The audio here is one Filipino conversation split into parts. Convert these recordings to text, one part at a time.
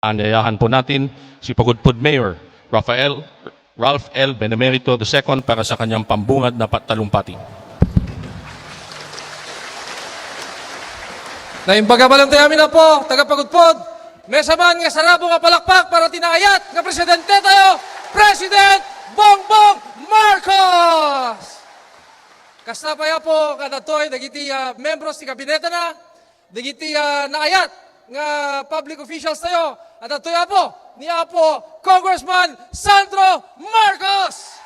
Anyayahan po natin si Pagudpud Mayor Rafael Ralph L. Benemerito II para sa kanyang pambungad na patalumpati. Naimbaga malang tayo na po, tagapagudpod. May saman nga sarabo nga palakpak para tinayat nga presidente tayo, President Bongbong Marcos! Kasta pa po kadatoy dagiti uh, membros ti kabineta na, dagiti uh, naayat nga public officials tayo, at atoy po ni Apo Congressman Sandro Marcos!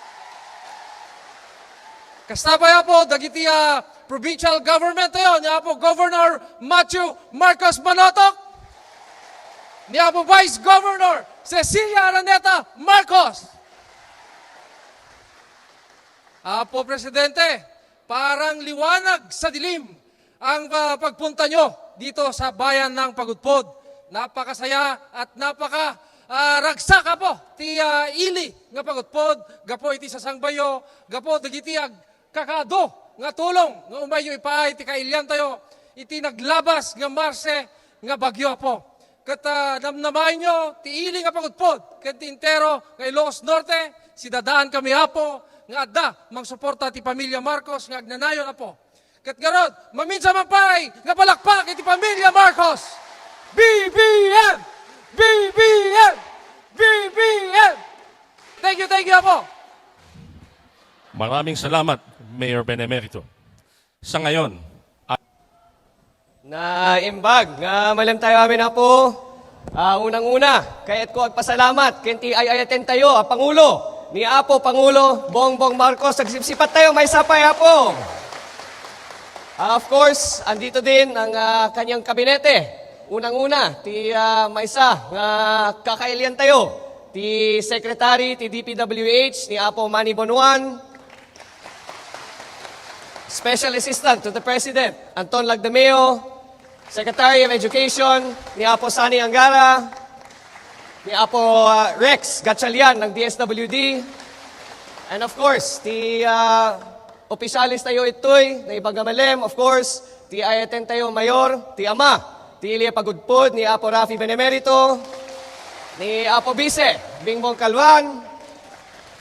Kastabay po, dagiti ah, provincial government tayo, niya po Governor Matthew Marcos Manotok, niya po Vice Governor Cecilia Araneta Marcos. Apo Presidente, parang liwanag sa dilim ang ah, pagpunta nyo dito sa bayan ng Pagudpod. Napakasaya at napaka ah, ragsaka po. Ti ah, ili nga pagudpod gapo iti sa sangbayo gapo dagiti ag kakado nga tulong nga umayo ipaay ti kailyan tayo. Iti naglabas nga marse nga bagyo po. Kat uh, namnamain nyo ti ili nga pagudpod ket ti intero nga Ilocos Norte si kami hapo nga adda mangsuporta ti pamilya Marcos nga agnanayon apo. Ket garod maminsa man pay nga palakpak iti pamilya Marcos BBM BBM BBM Thank you, thank you apo. Maraming salamat, Mayor Benemerito. Sa ngayon, na imbag nga malam tayo amin na po. Ah, unang-una, kaya't ko agpasalamat kenti ay ayaten tayo, a Pangulo, ni Apo Pangulo Bongbong Marcos, nagsipsipat tayo, may sapay Apo. Ah, of course, andito din ang ah, kanyang kabinete. Unang-una, ti uh, Maisa, nga kakailian tayo, ti Secretary, ti DPWH, ni Apo Manny Bonuan, Special Assistant to the President, Anton Lagdameo, Secretary of Education, ni Apo Sani Angara, ni Apo uh, Rex Gatchalian ng DSWD, and of course, ti uh, opisyalis tayo itoy, na Ibagamalem, of course, ti Ayaten tayo Mayor, ti Ama, ti Ilia Pagudpod, ni Apo Rafi Benemerito, ni Apo Bise, Bingbong Kalwan,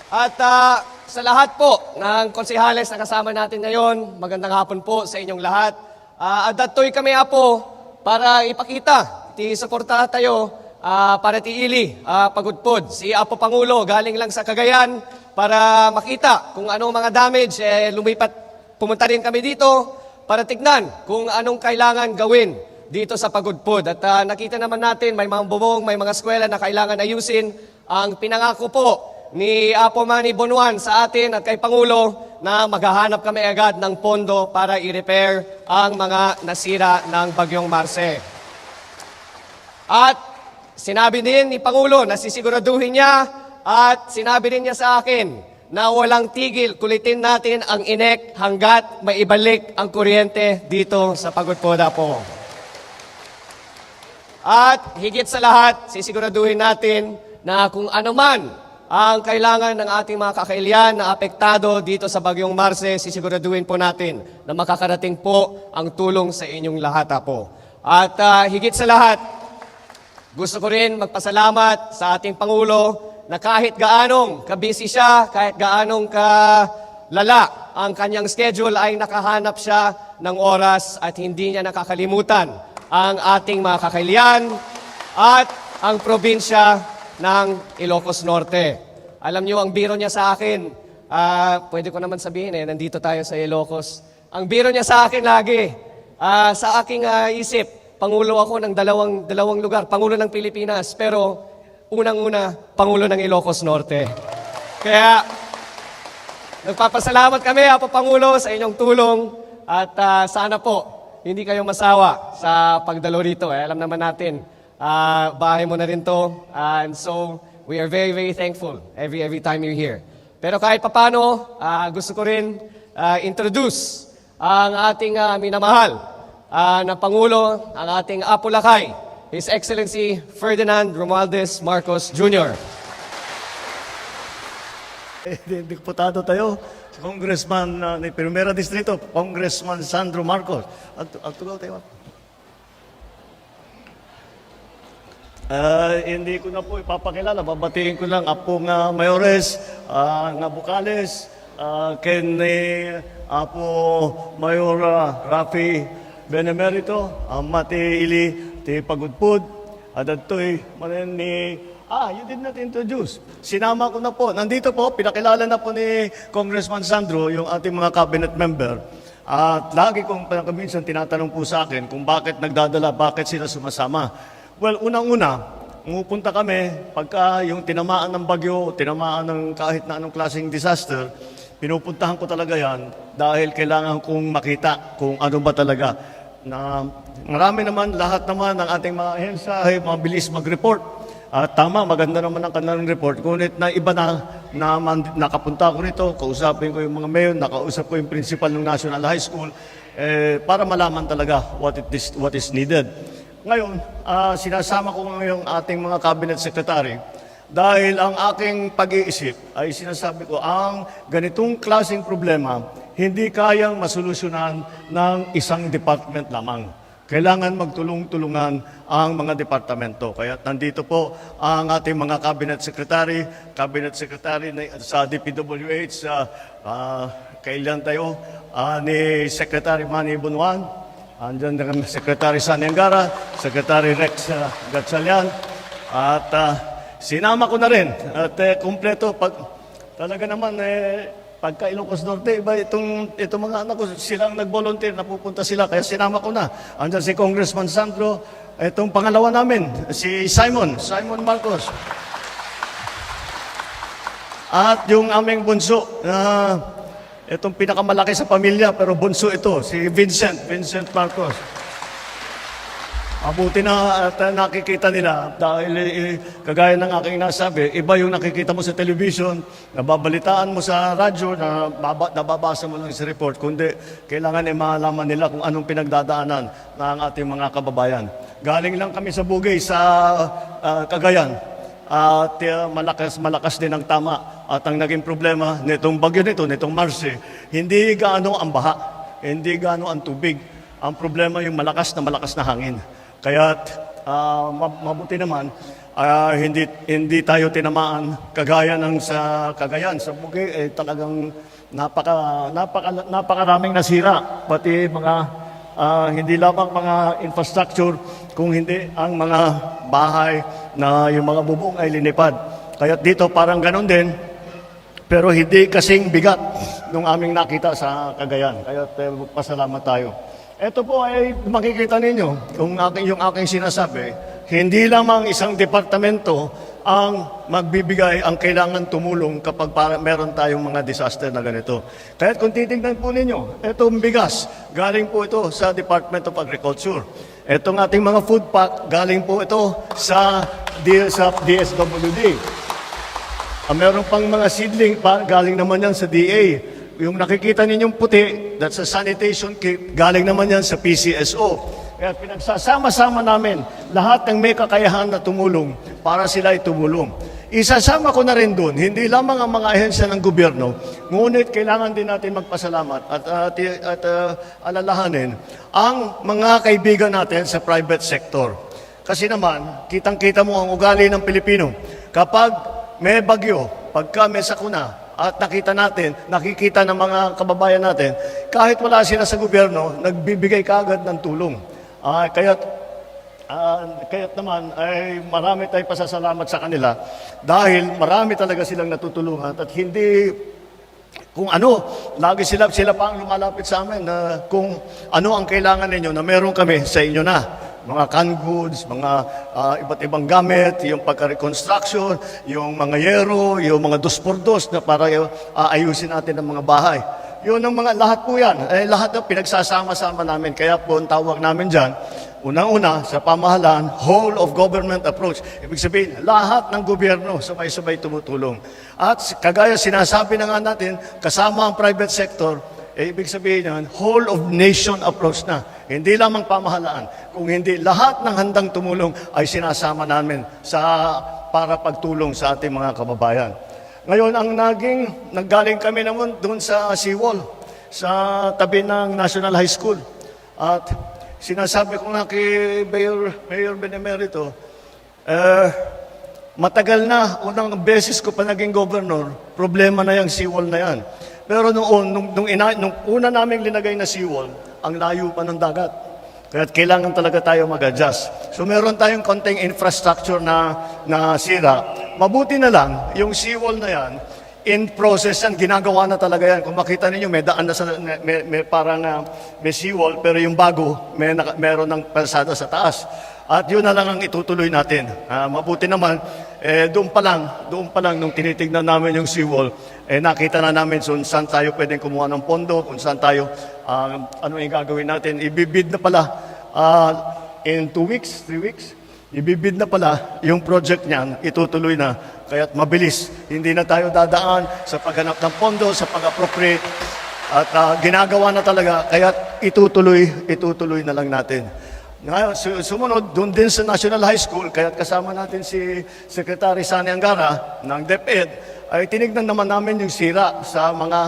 at ah, sa lahat po ng konsehales na kasama natin ngayon, magandang hapon po sa inyong lahat. Uh, at datoy kami apo para ipakita, ti suporta tayo ah, para ti ili, ah, pagudpod. Si Apo Pangulo galing lang sa Cagayan para makita kung anong mga damage, eh, lumipat, pumunta rin kami dito para tignan kung anong kailangan gawin dito sa Pagudpod. At ah, nakita naman natin, may mga bubong, may mga eskwela na kailangan ayusin. Ang pinangako po ni Apo Manny Bonuan sa atin at kay Pangulo na maghahanap kami agad ng pondo para i-repair ang mga nasira ng Bagyong Marse. At sinabi din ni Pangulo na sisiguraduhin niya at sinabi rin niya sa akin na walang tigil. Kulitin natin ang inek hanggat maibalik ang kuryente dito sa Pagod-Poda po. At higit sa lahat, sisiguraduhin natin na kung ano man ang kailangan ng ating mga kakailian na apektado dito sa Bagyong Marse, sisiguraduhin po natin na makakarating po ang tulong sa inyong lahat ah, po. At ah, higit sa lahat, gusto ko rin magpasalamat sa ating Pangulo na kahit gaanong kabisi siya, kahit gaanong kalala ang kanyang schedule ay nakahanap siya ng oras at hindi niya nakakalimutan ang ating mga kakailian at ang probinsya ng Ilocos Norte. Alam niyo, ang biro niya sa akin, ah, pwede ko naman sabihin eh, nandito tayo sa Ilocos. Ang biro niya sa akin lagi, ah, sa aking ah, isip, Pangulo ako ng dalawang, dalawang lugar, Pangulo ng Pilipinas, pero unang-una, Pangulo ng Ilocos Norte. Kaya, nagpapasalamat kami, Apo Pangulo, sa inyong tulong at ah, sana po, hindi kayo masawa sa pagdalo rito. Eh. Alam naman natin, ah, bahay mo na rin to. and so, we are very, very thankful every, every time you're here. Pero kahit papano, ah, gusto ko rin ah, introduce ang ating ah, minamahal ah, na Pangulo, ang ating Apo Lakay, His Excellency Ferdinand Romualdez Marcos Jr. Eh, Diputado tayo, si Congressman uh, ni Primera Distrito, Congressman Sandro Marcos. At, at tugaw tayo. Ah, hindi ko na po ipapakilala. Babatiin ko lang Apong uh, Mayores, uh, Nabukales, uh, ken ni Apo Mayor uh, Rafi Benemerito, Amati Ili, ti Pagudpud, at ato'y manen ni Ah, you did not introduce. Sinama ko na po. Nandito po, pinakilala na po ni Congressman Sandro, yung ating mga cabinet member. At lagi kong minsan tinatanong po sa akin kung bakit nagdadala, bakit sila sumasama. Well, unang-una, umupunta kami pagka yung tinamaan ng bagyo, tinamaan ng kahit na anong klaseng disaster, pinupuntahan ko talaga yan dahil kailangan kong makita kung ano ba talaga na marami naman, lahat naman ng ating mga ahensya ay mabilis mag-report. At tama, maganda naman ang kanilang report. Ngunit na iba na, na nakapunta ko rito, kausapin ko yung mga mayor, nakausap ko yung principal ng National High School, eh, para malaman talaga what, it is, what is needed. Ngayon, ah, sinasama ko ngayong ating mga cabinet secretary dahil ang aking pag-iisip ay sinasabi ko, ang ganitong klaseng problema, hindi kayang masolusyonan ng isang department lamang. Kailangan magtulong-tulungan ang mga departamento. Kaya nandito po ang ating mga cabinet secretary, cabinet secretary sa DPWH, sa uh, kailan tayo, ah, ni Secretary Manny Bunuan, andyan na Secretary Sani Angara, Secretary Rex uh, Gatchalian, at ah, sinama ko na rin. At eh, kumpleto, pag, talaga naman, eh, pagka Ilocos Norte, iba itong, itong mga anak ko, silang nag-volunteer, napupunta sila, kaya sinama ko na. Andyan si Congressman Sandro, itong pangalawa namin, si Simon, Simon Marcos. At yung aming bunso, na itong pinakamalaki sa pamilya, pero bunso ito, si Vincent, Vincent Marcos. Mabuti na at uh, nakikita nila dahil eh, kagaya ng aking nasabi, iba yung nakikita mo sa television, nababalitaan mo sa radyo, na baba, nababasa mo lang sa report, kundi kailangan ay malaman nila kung anong pinagdadaanan ng ating mga kababayan. Galing lang kami sa Bugay, sa ah, Cagayan, at uh, malakas malakas din ang tama at ang naging problema nitong bagyo nito nitong Marse hindi gaano ang baha hindi gaano ang tubig ang problema yung malakas na malakas na hangin kaya uh, mabuti naman ah, hindi hindi tayo tinamaan kagaya ng sa Cagayan sa Bugay eh, talagang napaka napaka napakaraming nasira pati mga Ah, hindi lamang mga infrastructure, kung hindi ang mga bahay na yung mga bubong ay linipad. Kaya dito parang ganon din, pero hindi kasing bigat nung aming nakita sa Cagayan. Kaya eh, pasalamat tayo. Ito po ay makikita ninyo, yung aking, yung aking sinasabi, hindi lamang isang departamento ang magbibigay, ang kailangan tumulong kapag para, meron tayong mga disaster na ganito. Kaya kung titignan po ninyo, itong bigas, galing po ito sa Department of Agriculture. Itong ating mga food pack, galing po ito sa, sa DSWD. Ah, meron pang mga seedling pa, galing naman yan sa DA. Yung nakikita ninyong puti, that's a sanitation kit, galing naman yan sa PCSO. Kaya pinagsasama-sama namin lahat ng may kakayahan na tumulong para sila ay tumulong. Isasama ko na rin doon, hindi lamang ang mga ahensya ng gobyerno, ngunit kailangan din natin magpasalamat at, uh, ti- at uh, alalahanin ang mga kaibigan natin sa private sector. Kasi naman, kitang-kita mo ang ugali ng Pilipino. Kapag may bagyo, pagka may sakuna, at nakita natin, nakikita ng mga kababayan natin, kahit wala sila sa gobyerno, nagbibigay kaagad ng tulong. Ah, kaya't Ah, kaya't naman ay marami tayong pasasalamat sa kanila dahil marami talaga silang natutulungan at hindi kung ano, lagi sila, sila pa ang lumalapit sa amin na kung ano ang kailangan ninyo na meron kami sa inyo na. Mga canned goods, mga ah, iba't ibang gamit, yung pagka-reconstruction, yung mga yero, yung mga dos por dos na para ah, ayusin natin ang mga bahay. Yun ang mga, lahat po yan. Eh, lahat na pinagsasama-sama namin. Kaya po ang tawag namin dyan, unang-una sa pamahalaan, whole of government approach. Ibig sabihin, lahat ng gobyerno sabay-sabay tumutulong. At kagaya sinasabi na nga natin, kasama ang private sector, eh, ibig sabihin yan, whole of nation approach na. Hindi lamang pamahalaan, kung hindi lahat ng handang tumulong ay sinasama namin sa para pagtulong sa ating mga kababayan. Ngayon, ang naging, naggaling kami naman doon sa seawall, sa tabi ng National High School. At sinasabi ko nga kay Mayor, Mayor Benemerito, eh, matagal na, unang beses ko pa naging governor, problema na yung seawall na yan. Pero noon, nung, nung, ina, nung una namin linagay na seawall, ang layo pa ng dagat. Kaya kailangan talaga tayo mag-adjust. So meron tayong konting infrastructure na, na sira. Mabuti na lang, yung seawall na yan, in process yan, ginagawa na talaga yan. Kung makita ninyo, may daan na sa, may, may parang ah, may seawall, pero yung bago, may, naka, meron ng kalsada sa taas. At yun na lang ang itutuloy natin. Ah, mabuti naman, eh, doon pa lang, doon pa lang, nung tinitignan namin yung seawall, eh, nakita na namin kung saan tayo pwedeng kumuha ng pondo, kung saan tayo, ah, ano yung gagawin natin. Ibibid na pala ah, in two weeks, three weeks, ibibid na pala yung project niyan, itutuloy na. Kaya't mabilis. Hindi na tayo dadaan sa paghanap ng pondo, sa pag-appropriate. At ah, ginagawa na talaga, kaya't itutuloy, itutuloy na lang natin. Ngayon, su- sumunod, doon din sa National High School, kaya't kasama natin si Secretary Sani Angara ng DepEd, ay tinignan naman namin yung sira sa mga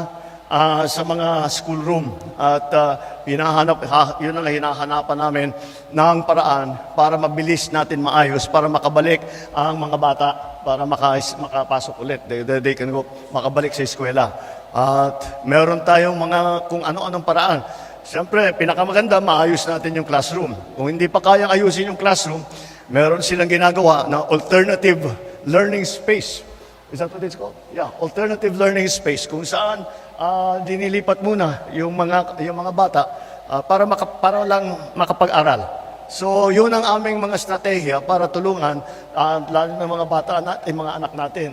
ah, sa mga schoolroom at ah, hinahanap ha, yun ang hinahanapan namin ng paraan para mabilis natin maayos para makabalik ang mga bata para maka, makapasok ulit they, they, they can go makabalik sa eskwela at meron tayong mga kung ano-anong paraan Siyempre, pinakamaganda, maayos natin yung classroom. Kung hindi pa kayang ayusin yung classroom, meron silang ginagawa na alternative learning space. Is that what it's called? Yeah, alternative learning space kung saan ah, dinilipat muna yung mga yung mga bata ah, para maka, para lang makapag-aral. So, yun ang aming mga estratehiya para tulungan ah, lalo ng mga bata natin, mga anak natin.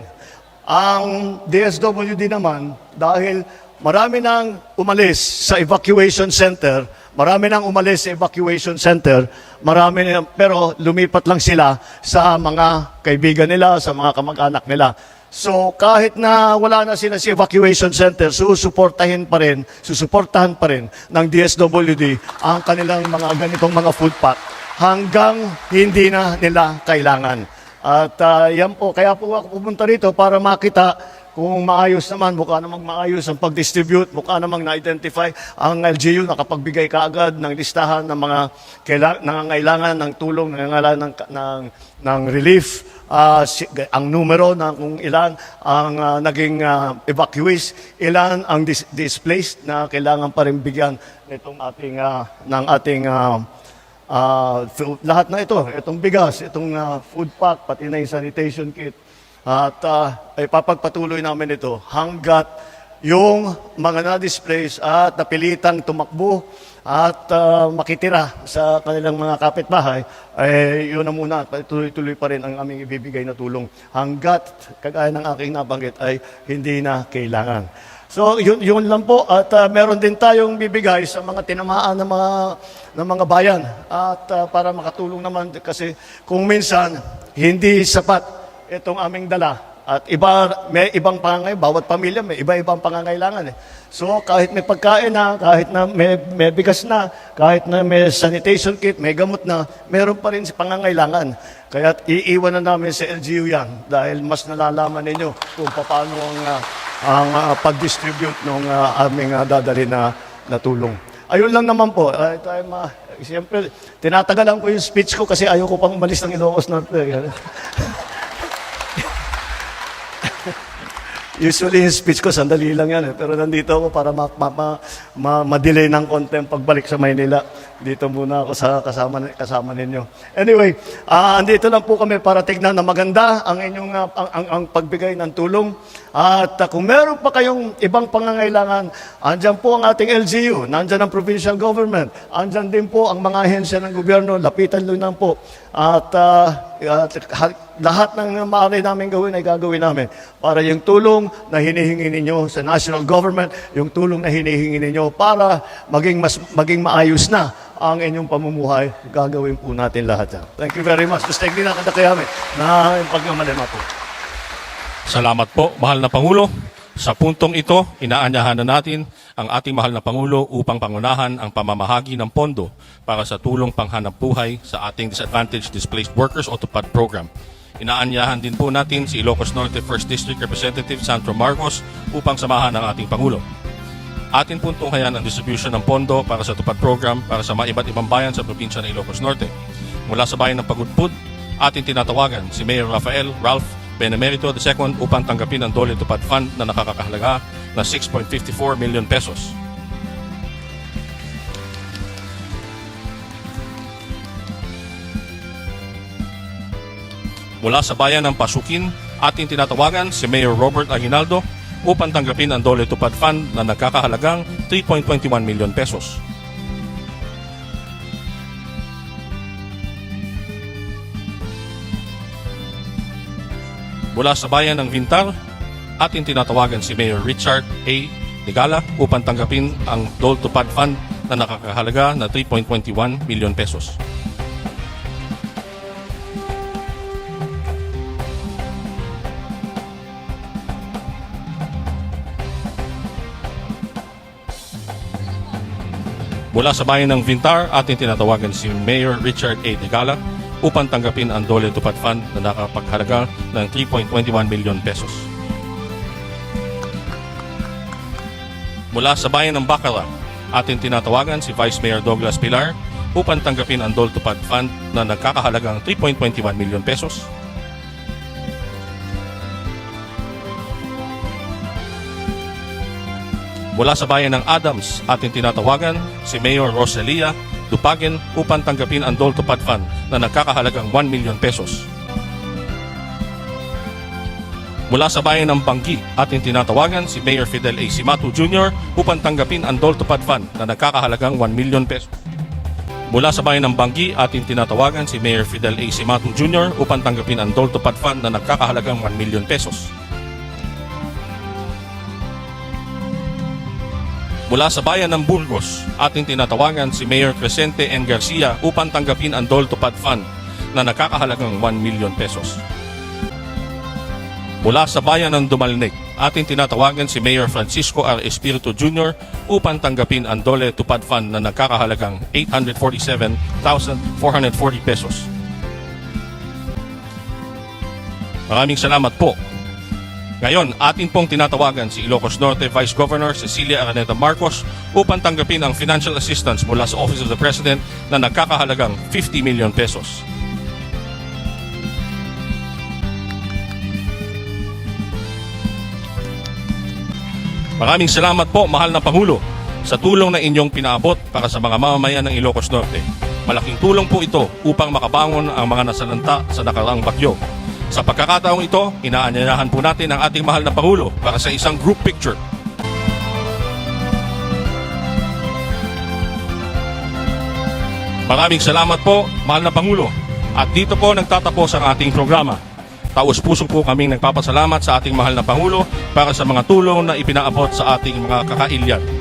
Ang DSWD naman, dahil marami nang umalis sa evacuation center, marami nang umalis sa evacuation center, marami na, pero lumipat lang sila sa mga kaibigan nila, sa mga kamag-anak nila. So kahit na wala na sila sa evacuation center, susuportahin pa rin, susuportahan pa rin ng DSWD ang kanilang mga ganitong mga food pack hanggang hindi na nila kailangan. At ah, yan po, kaya po ako pumunta rito para makita kung maayos naman, mukha namang maayos ang pag-distribute, mukha namang na-identify ang LGU nakapagbigay kaagad ng listahan ng mga nangangailangan ng tulong, nangangailangan ng, ng, ng relief, ah, si- ang numero ng kung ilan ang ah, naging ah, evacuees, ilan ang dis- displaced na kailangan pa rin bigyan nitong ating, ah, ng ating Ah, so, lahat na ito, itong bigas, itong ah, food pack, pati na yung sanitation kit. At uh, ay papagpatuloy namin ito hanggat yung mga na-displace at napilitang tumakbo at ah, makitira sa kanilang mga kapitbahay, ay yun na muna, tuloy-tuloy pa rin ang aming ibibigay na tulong hanggat, kagaya ng aking nabanggit, ay hindi na kailangan. So, yun, yun lang po. At ah, meron din tayong bibigay sa mga tinamaan ng mga, ng mga bayan. At ah, para makatulong naman kasi kung minsan hindi sapat itong aming dala At iba, may ibang pangangailangan, bawat pamilya may iba-ibang pangangailangan eh. So kahit may pagkain na, kahit na may, may bigas na, kahit na may sanitation kit, may gamot na, meron pa rin si pangangailangan. Kaya iiwan na namin sa LGU yan dahil mas nalalaman ninyo kung paano ang, ah, ang ah, pag-distribute ng aming uh, dadali na, na tulong. Ayun lang naman po. Uh, tayo ma Siyempre, tinatagalan ko yung speech ko kasi ayaw ko pang umalis ng Ilocos Norte. Usually yung speech ko, sandali lang yan eh. Pero nandito ako para ma- ma- ma- ma- ma-delay ng konti ang pagbalik sa Maynila. Dito muna ako sa kasama, kasama ninyo. Anyway, ah andito lang po kami para tignan na maganda ang inyong ah, ang, ang, ang pagbigay ng tulong. At ah, kung meron pa kayong ibang pangangailangan, andyan po ang ating LGU, nandyan ang provincial government, andyan din po ang mga ahensya ng gobyerno, lapitan lang po. At at ha- lahat ng maaari namin gawin ay gagawin namin para yung tulong na hinihingi ninyo sa national government, yung tulong na hinihingi ninyo para maging mas maging maayos na ang inyong pamumuhay, gagawin po natin lahat yan. Thank you very much. Gusto hindi na kada kayami na pagkamalima po. Salamat po, mahal na Pangulo. Sa puntong ito, inaanyahan na natin ang ating mahal na Pangulo upang pangunahan ang pamamahagi ng pondo para sa tulong panghanap buhay sa ating Disadvantaged Displaced Workers o TUPAD program. Inaanyahan din po natin si Ilocos Norte 1st District Representative Sandro Marcos upang samahan ang ating Pangulo. Atin pong ang distribution ng pondo para sa TUPAD program para sa mga iba't ibang bayan sa probinsya ng Ilocos Norte. Mula sa bayan ng Pagudpud, atin tinatawagan si Mayor Rafael Ralph Benemerito II upang tanggapin ang Dole Tupad Fund na nakakahalaga na 6.54 million pesos. Mula sa bayan ng Pasukin, ating tinatawagan si Mayor Robert Aguinaldo upang tanggapin ang Dole Tupad Fund na nagkakahalagang 3.21 million pesos. Mula sa bayan ng Vintar, ating tinatawagan si Mayor Richard A. Digala upang tanggapin ang Dole Tupad Fund na nakakahalaga na 3.21 million pesos. Mula sa bayan ng Vintar, ating tinatawagan si Mayor Richard A. Digala upang tanggapin ang Dole Tupad Fund na nakapaghalaga ng 3.21 million pesos. Mula sa bayan ng Bacala, ating tinatawagan si Vice Mayor Douglas Pilar upang tanggapin ang Dole Tupad Fund na nagkakahalagang 3.21 million pesos. Mula sa bayan ng Adams, ating tinatawagan si Mayor Rosalia Dupagen upang tanggapin ang Dole Tupad Fund na nagkakahalagang 1 million pesos. Mula sa bayan ng Banggi, ating tinatawagan si Mayor Fidel A. Simatu Jr. upang tanggapin ang Dole Tupad Fund na nagkakahalagang 1 million pesos. Mula sa bayan ng Banggi, ating tinatawagan si Mayor Fidel A. Simatu Jr. upang tanggapin ang Dole Tupad Fund na nagkakahalagang 1 million pesos. Mula sa bayan ng Burgos, ating tinatawagan si Mayor Crescente N. Garcia upang tanggapin ang Dole Tupad Fund na nakakahalagang 1 million pesos. Mula sa bayan ng Dumalneg, ating tinatawagan si Mayor Francisco R. Espiritu Jr. upang tanggapin ang Dole Tupad Fund na nakakahalagang 847,440 pesos. Maraming salamat po. Ngayon, atin pong tinatawagan si Ilocos Norte Vice Governor Cecilia Araneta Marcos upang tanggapin ang financial assistance mula sa Office of the President na nagkakahalagang 50 million pesos. Maraming salamat po, mahal na Pangulo, sa tulong na inyong pinaabot para sa mga mamamayan ng Ilocos Norte. Malaking tulong po ito upang makabangon ang mga nasalanta sa nakaraang bagyo. Sa pagkakataong ito, inaanyayahan po natin ang ating mahal na Pangulo para sa isang group picture. Maraming salamat po, mahal na Pangulo. At dito po nagtatapos ang ating programa. Taos-puso po kaming nagpapasalamat sa ating mahal na Pangulo para sa mga tulong na ipinaabot sa ating mga kakailyan.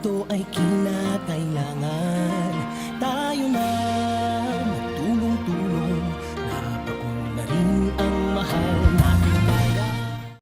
ito ay kinakailangan. Tayo na magtulong-tulong. Napakong na rin ang mahal. na